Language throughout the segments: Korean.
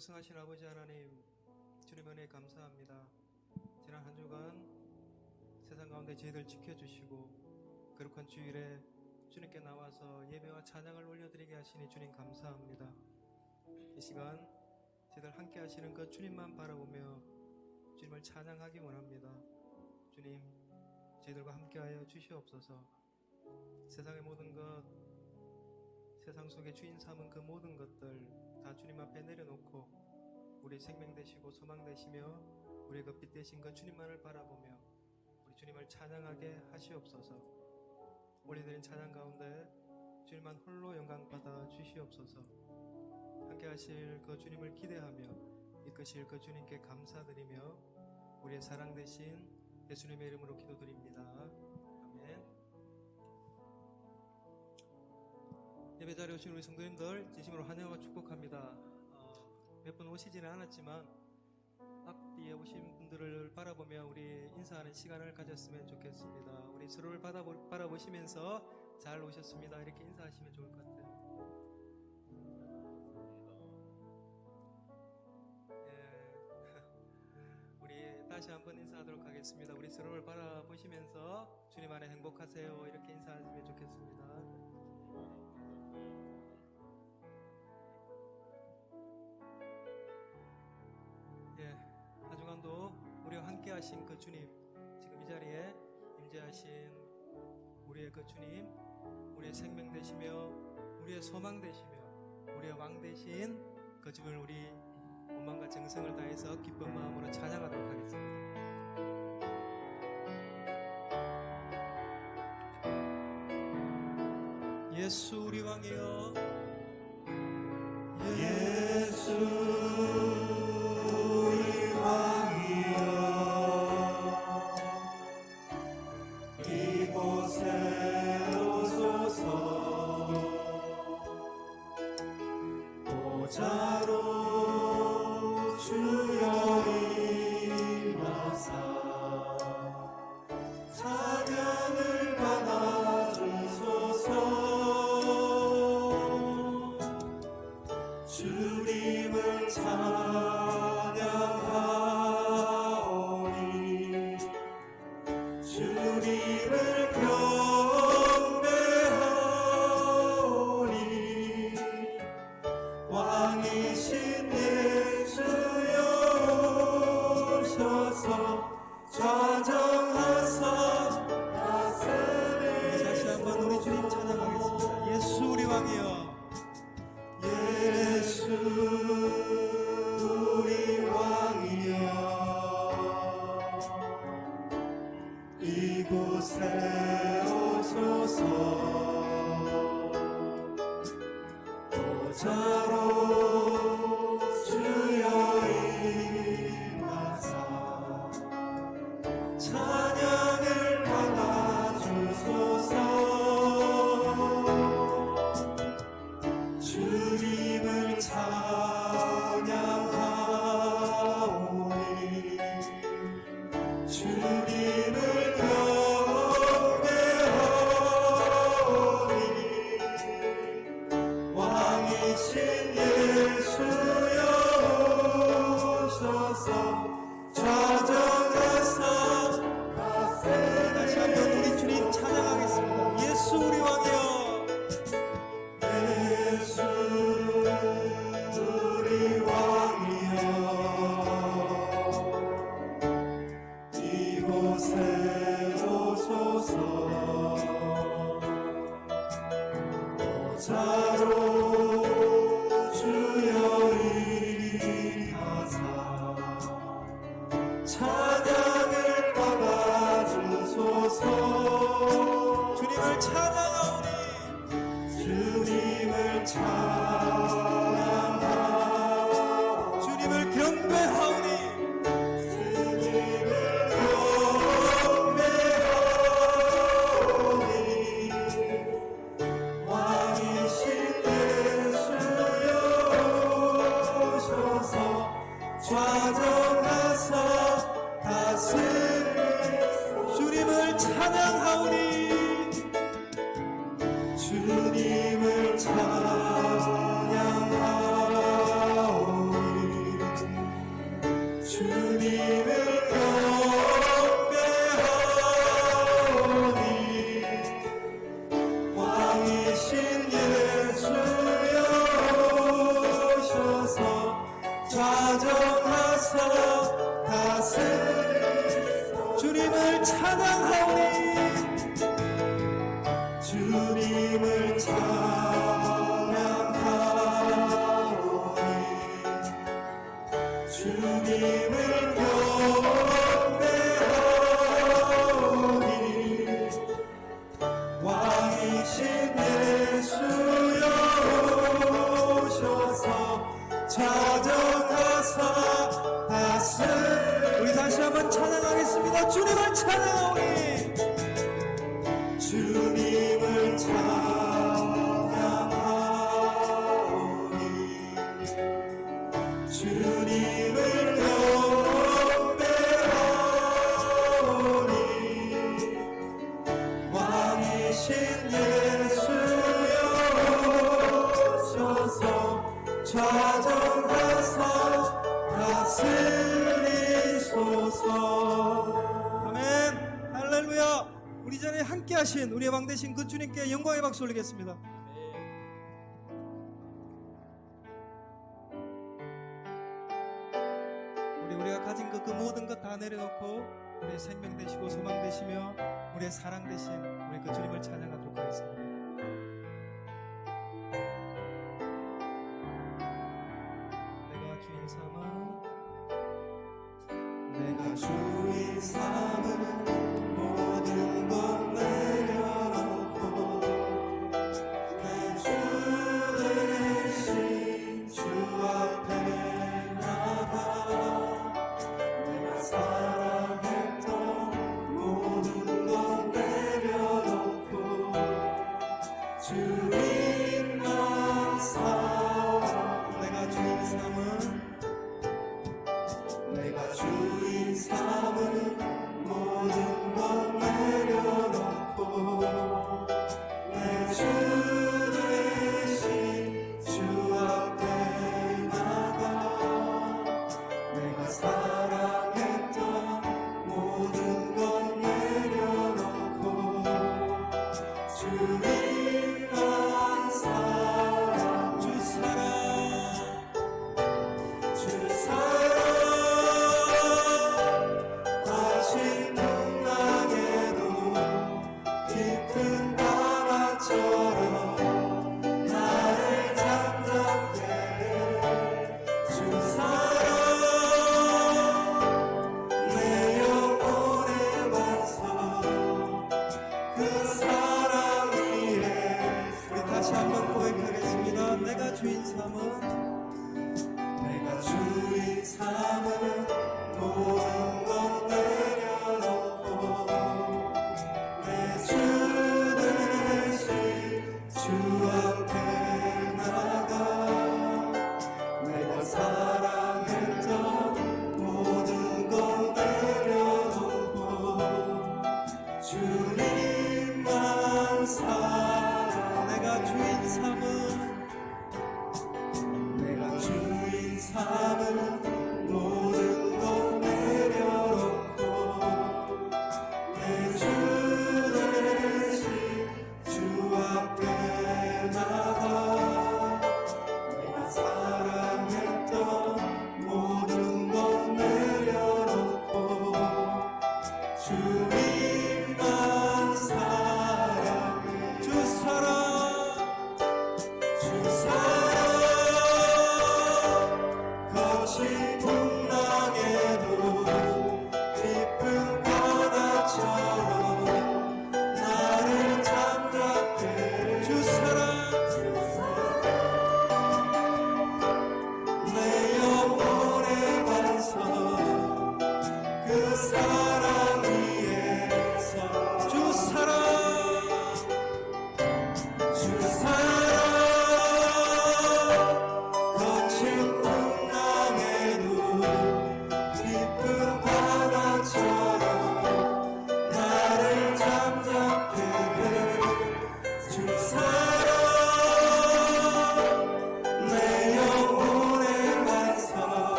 풍성하신 아버지 하나님 주님 은혜 감사합니다. 지난 한 주간 세상 가운데 저희들 지켜주시고 거룩한 주일에 주님께 나와서 예배와 찬양을 올려드리게 하시니 주님 감사합니다. 이 시간 저희들 함께 하시는 그 주님만 바라보며 주님을 찬양하기 원합니다. 주님 저희들과 함께하여 주시옵소서. 세상의 모든 것 세상 속에 주인 삼은 그 모든 것들 다 주님 앞에 내려놓고 우리 생명 되시고 소망 되시며 우리의 그빛 되신 그 주님만을 바라보며 우리 주님을 찬양하게 하시옵소서. 올려드린 찬양 가운데 주님만 홀로 영광 받아 주시옵소서. 함께 하실 그 주님을 기대하며 이끄실 그 주님께 감사드리며 우리의 사랑 되신 예수님의 이름으로 기도드립니다. 예배 자리에 오신 우리 성도님들 진심으로 환영하고 축복합니다. 어, 몇분 오시지는 않았지만 앞뒤에 오신 분들을 바라보며 우리 인사하는 시간을 가졌으면 좋겠습니다. 우리 서로를 바라보, 바라보시면서 잘 오셨습니다. 이렇게 인사하시면 좋을 것 같아요. 예. 우리 다시 한번 인사하도록 하겠습니다. 우리 서로를 바라보시면서 주님 안에 행복하세요. 이렇게 인사하시면 좋겠습니다. 함께 하신 그 주님, 지금 이 자리에 임재하신 우리의 그 주님, 우리의 생명 되시며, 우리의 소망 되시며, 우리의 왕 되신 그 주님을 우리 원망과 정성을 다해서 기쁜 마음으로 찬양하도록 하겠습니다. 예수 우리 왕이여 이곳에 오소서. 보좌로 보 왕이신 예수여 오셔서 저정하사 다스. 우리 다시 한번 찬양하겠습니다. 주님을 찬양하오니. 위대하신 우리의 왕 되신 그 주님께 영광의 박수 올리겠습니다. 우리 우리가 가진 그, 그 모든 것 다 내려놓고 우리의 생명 되시고 소망 되시며 우리의 사랑 되신 우리 그 주님을 찬양하도록 하겠습니다. 내가 주인 삼아 내가 주인 삼은 빛난 사랑 내가 주의 삶은 내가 주인 삼은 time.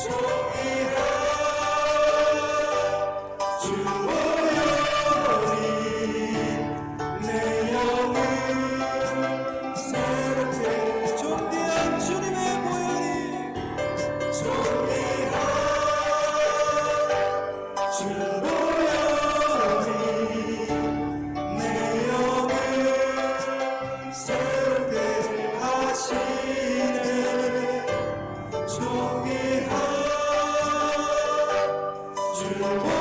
So 주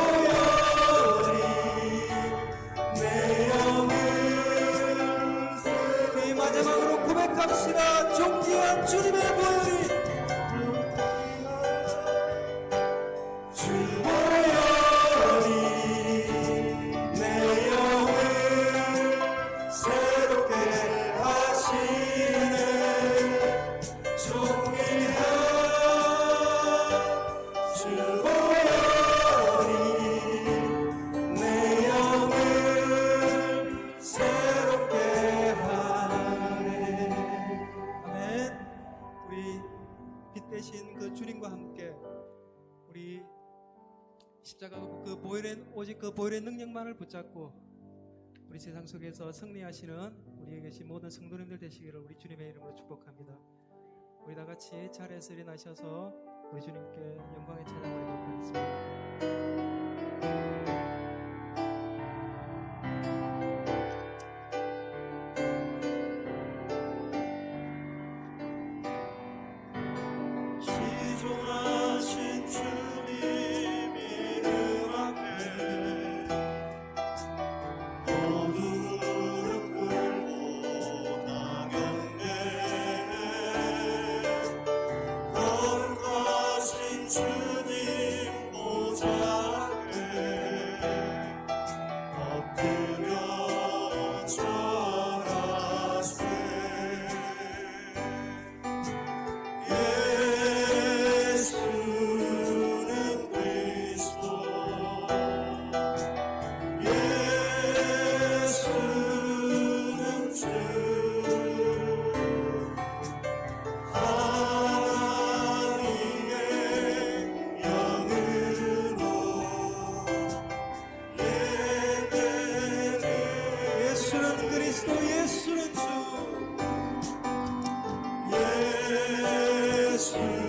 붙잡고 우리 세상 속에서 승리하시는 우리에 계신 모든 성도님들 되시기를 우리 주님의 이름으로 축복합니다. 우리 다 같이 차례에서 일어나셔서 우리 주님께 영광의 찬양을 드리도록 하겠습니다. 예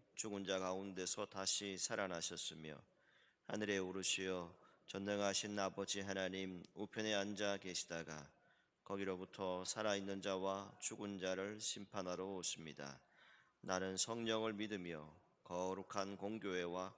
죽은 자 가운데서 다시 살아나셨으며 하늘에 오르시어 전능하신 아버지 하나님 우편에 앉아 계시다가 거기로부터 살아있는 자와 죽은 자를 심판하러 오십니다. 나는 성령을 믿으며 거룩한 공교회와